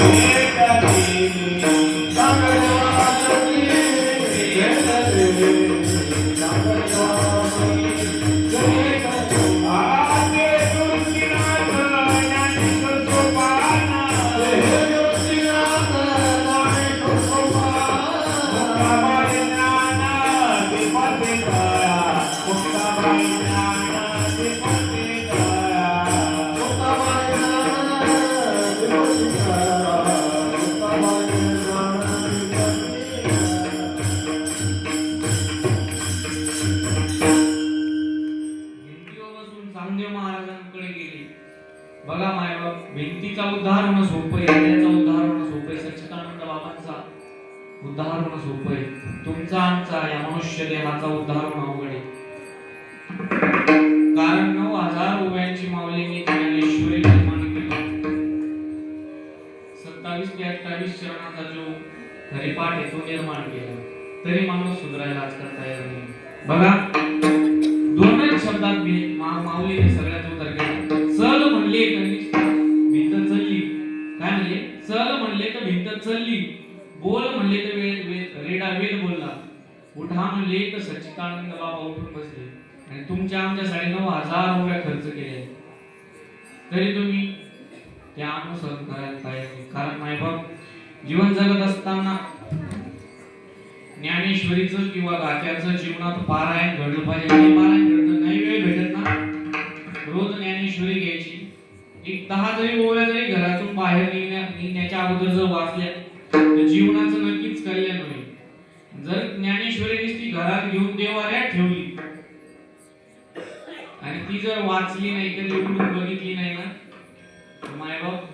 Música भिंतीचा उद्धार होणं सोपं आहे हृदयाचा उद्धार होणं सोपं आहे सच्चिदानंद बाबांचा उद्धार होणं सोपं आहे तुमचा आमचा या मनुष्य देहाचा उद्धार होणं अवघड आहे. कारण नऊ हजार रुपयांची उभ्यांची माऊलींनी ज्ञानेश्वरी निर्माण केली. सत्तावीस ते अठ्ठावीस चरणाचा जो हरिपाठ आहे तो निर्माण केला. तरी माणूस सुधारायला आजकाल तयार नाही. बघा दोनच शब्दात मी माऊलीने सगळ्यात उतर केला. चल म्हणले उठा म्हणले तर सच्चिदानंद बाबा उठून बसले आणि तुमच्या आमच्या साडेनऊ हजार रुपये खर्च केले. तरी तुम्ही ते अनुसरण करायला कारण नाही बाप जीवन जगत असताना ज्ञानेश्वरीचं किंवा गात्याचं जीवनात पारायण घडलं पाहिजे. नाही पारायण घडलं नाही वेळ भेटत ना? रोज ज्ञानेश्वरी घ्यायची. एक दहा जरी ओव्या जरी घरातून बाहेर निघण्या निघण्याच्या अगोदर जर वाचल्या तर जीवनाचं नक्कीच कल्याण होईल. जर ज्ञानेश्वर घरात घेऊन देवाऱ्यात ठेवली. आणि ती जर वाचली नाही कधी उघडून बघितली नाही ना. माय मायबाप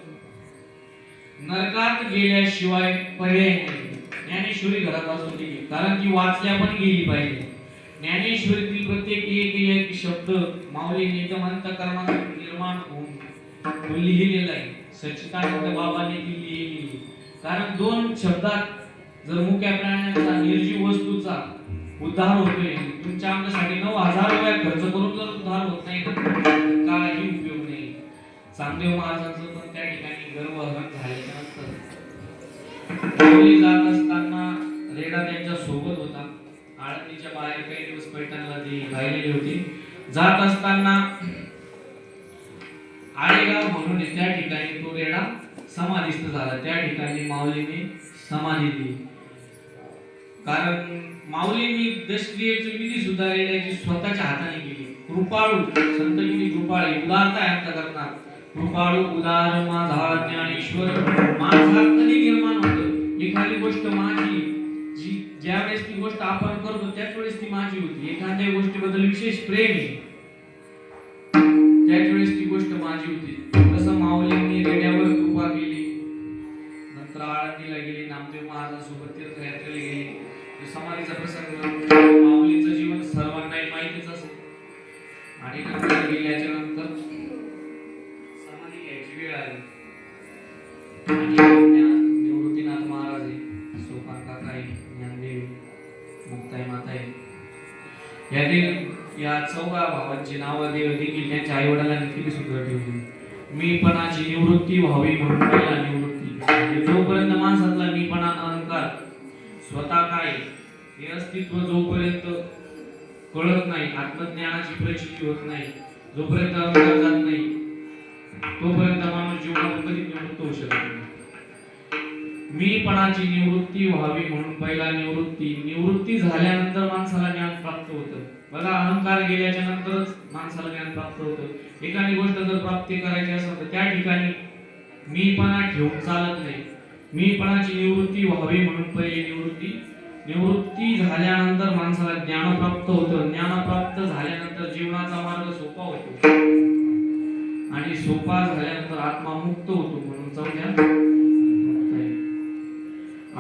नरकात गेल्याशिवाय पर्याय नाही. ज्ञानेश्वरी घरात असू कारण ती वाचल्या पण गेली पाहिजे. ज्ञानेश्वरीतील प्रत्येक एक एक शब्द माऊली नितमंत कर्मात निर्माण होऊन तो लिहिलेला आहे. सच्चिदानंद बाबांनी ती लिहिलेली कारण दोन शब्दात जर मुख्या प्राण्याचा निर्जीव वस्तूचा उद्धार होतोय तुमच्या आमच्यासाठी नऊ हजार रुपये खर्च करून जर उद्धार होत नाही काही उपयोग नाही. चांगदेव महाराजांचं पण त्या ठिकाणी गर्वहरण झाल्याच्यानंतर माऊली जात असताना रेडा त्यांच्यासोबत होता. आळंदीच्या बाहेर काही दिवस पैठणला ती राहिलेली होती. जात असताना आळेगाव म्हणून त्या ठिकाणी तो रेडा समाधीस्थ झाला. त्या ठिकाणी माऊलीने समाधी दिली. कारण माऊलींनी दशक्रियेची विधी सुद्धा येण्याची स्वतःच्या हाताने केली. कृपाळू संत किती कृपाळी उदारता आहे करणार. कृपाळू उदार माझा ज्ञानेश्वर. माझा कधी निर्माण होतं? एखादी गोष्ट माझी जी ज्या वेळेस ती गोष्ट आपण करतो त्याच वेळेस ती माझी होती. एखाद्या गोष्टीबद्दल विशेष प्रेम यातील या चौघा भावांची नावं देव देखील त्यांच्या आई वडिलांनी किती सुंदर ठेवली मीपणाची निवृत्ती व्हावी म्हणून पहिला निवृत्ती. म्हणजे जोपर्यंत माणसातला मीपणा अहंकार स्वतः काय हे अस्तित्व जोपर्यंत कळत नाही आत्मज्ञानाची प्रचिती होत नाही जोपर्यंत अहंकार जात नाही तोपर्यंत माणूस जीवनात कधी निवृत्त होऊ शकत नाही. मीपणाची निवृत्ती व्हावी म्हणून पहिला निवृत्ती. निवृत्ती झाल्यानंतर माणसाला ज्ञान प्राप्त होतं. बघा अहंकार गेल्याच्या नंतरच माणसाला ज्ञान प्राप्त होतं. एखादी गोष्ट जर प्राप्ती करायची असेल तर त्या ठिकाणी मीपणा ठेवून चालत नाही. मीपणाची निवृत्ती व्हावी म्हणून पहिली निवृत्ती. निवृत्ती झाल्यानंतर माणसाला ज्ञान प्राप्त होतं. ज्ञान प्राप्त झाल्यानंतर जीवनाचा मार्ग सोपा होतो. आणि सोपा झाल्यानंतर आत्मा मुक्त होतो म्हणून चौथ्या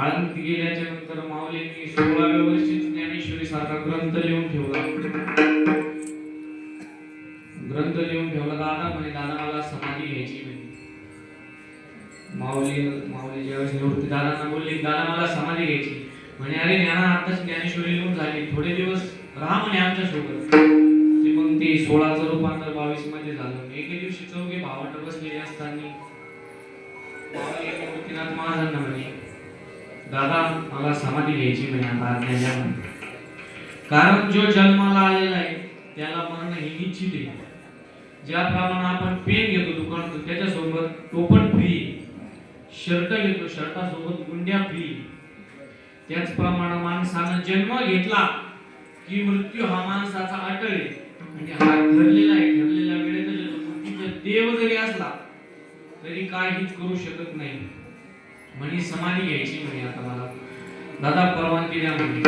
आळंदीत गेल्याच्यानंतर माऊलींनी सोळाव्या वर्षी ज्ञानेश्वरी सारखा ग्रंथ लिहून ठेवला. ग्रंथ लिहून ठेवला दादा म्हणे दादा मला समाधी घ्यायची म्हणे. माऊली माऊली ज्यावेळेस निवृत्ती दादांना बोलली दादा मला समाधी घ्यायची. म्हणे अरे ज्ञाना आताच ज्ञानेश्वरी लिहून झाली. थोडे दिवस राहा म्हणे आमच्यासोबत ते मग ते सोळाचं रूपांतर बावीसमध्ये झालं. एके दिवशी चौघे भावाट बसलेले असताना महाराजांना म्हणे दादा मला समाधी घ्यायची नाही आता कारण जो जन्माला आलेला आहे त्याला मरण हे निश्चित आहे. ज्याप्रमाणे आपण पेन घेतो दुकानात त्याच्यासोबत तो फ्री शर्ट घेतो शर्टासोबत गुंड्या फ्री त्याचप्रमाणे माणसानं जन्म घेतला की मृत्यू हा माणसाचा अटळ आहे. आणि हा ठरलेला आहे ठरलेल्या वेळेत मृत्यूचा देव जरी असला तरी काहीच करू शकत नाही. म्हणे समाधी घ्यायची म्हणे आता मला. दादा परवानगी द्या म्हणे.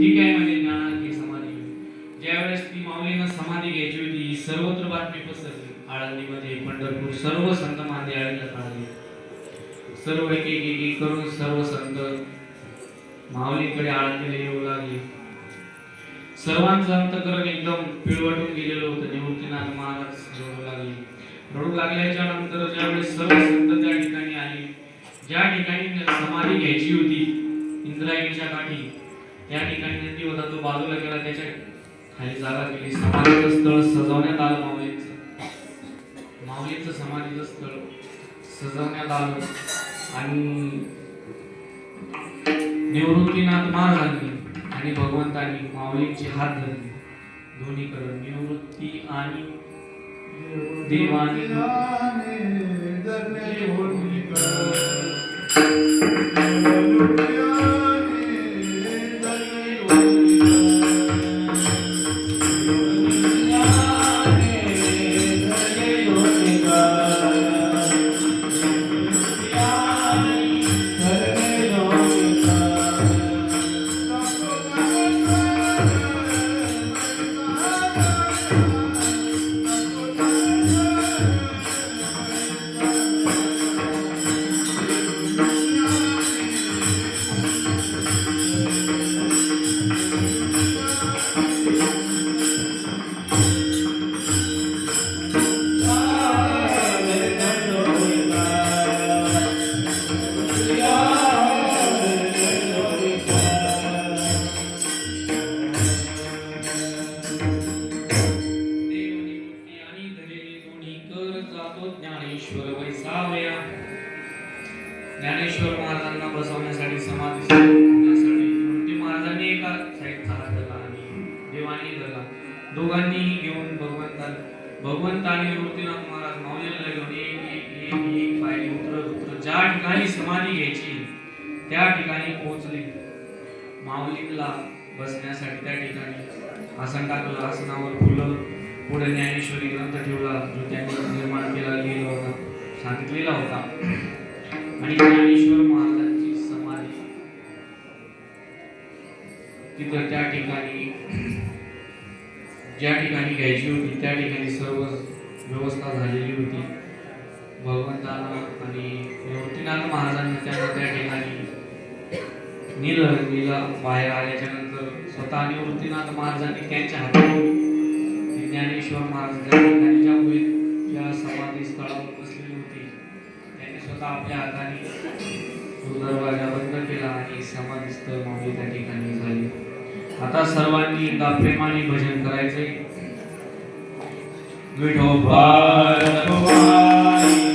ठीक आहे म्हणे ज्ञानाची समाधी ज्यावेळेस ती माऊलीनं समाधी घ्यायची होती सर्वत्र बातमी पसरली. आळंदीमध्ये पंढरपूर सर्व संत मांदे आळीला काढले सर्व एक एक एक एक करून सर्व संत माऊलीकडे आळंदीला येऊ लागले. सर्वांचं अंतकरण एकदम पिळवटून गेलेलं होतं. निवृत्तीनाथ महाराज रडू लागले. रडू लागल्याच्या नंतर ज्यावेळेस सर्व संत त्या ठिकाणी आले ज्या ठिकाणी समाधी घ्यायची होती इंद्रायणीच्या काठी त्या ठिकाणी नंदी होता तो बाजूला गेला त्याच्याखाली जागा केली. समाधीचं स्थळ सजवण्यात आलं माऊलींचं. माऊलींचं समाधीचं स्थळ सजवण्यात आलं. आणि निवृत्तीनाथ महाराजांनी आणि भगवंतांनी माऊलींचे हात धरले. दोन्हीकडे निवृत्ती आणि देवानी देवनिवृत्ती भगवंत आणि निवृत्तीनाथ महाराज माऊलीला घेऊन एक एक एक एक पायरी उतरत उतरत ज्या ठिकाणी समाधी घ्यायची त्या ठिकाणी पोहोचले. माऊलीला बसण्यासाठी त्या ठिकाणी आसन टाकलं आसनावर फुलं पुढे ज्ञानेश्वरी ग्रंथ ठेवला जो त्यांनी निर्माण केला लिहिला होता सांगितलेला होता. आणि ज्ञानेश्वर महाराजांची समाधी तिथं त्या ठिकाणी ज्या ठिकाणी घ्यायची होती त्या ठिकाणी सर्व व्यवस्था झालेली होती. भगवंतांना आणि निवृत्तीनाथ महाराजांनी त्यांना त्या ठिकाणी नेलं बाहेर आल्याच्यानंतर स्वतः निवृत्तीनाथ महाराजांनी त्यांच्या हातावर ज्ञानेश्वर महाराज त्या ठिकाणी ज्या समाधी स्थळावर बसलेली होती. त्यांनी स्वतः आपल्या हाताने दरवाजा बंद केला आणि समाधी स्थळ मागे त्या ठिकाणी झाली. आता सर्वांनी एकदा प्रेमाने भजन करायचे 그녀와 나와